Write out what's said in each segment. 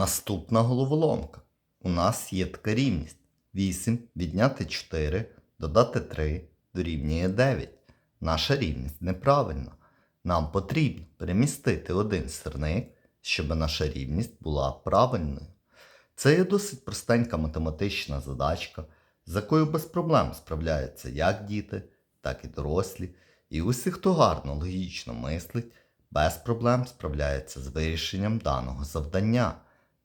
Наступна головоломка. У нас є така рівність. 8 відняти 4, додати 3 дорівнює 9. Наша рівність неправильна. Нам потрібно перемістити один сирник, щоб наша рівність була правильною. Це є досить простенька математична задачка, з якою без проблем справляються як діти, так і дорослі. І усі, хто гарно логічно мислить, без проблем справляється з вирішенням даного завдання.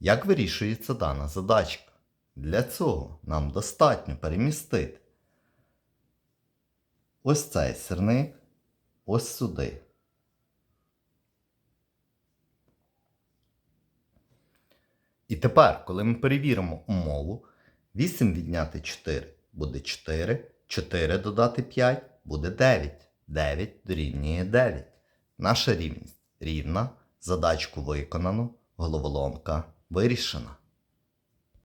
Як вирішується дана задачка? Для цього нам достатньо перемістити ось цей сирник ось сюди. І тепер, коли ми перевіримо умову, 8 відняти 4 буде 4, 4 додати 5 буде 9. 9 дорівнює 9. Наша рівність рівна, задачку виконано, головоломка вирішена.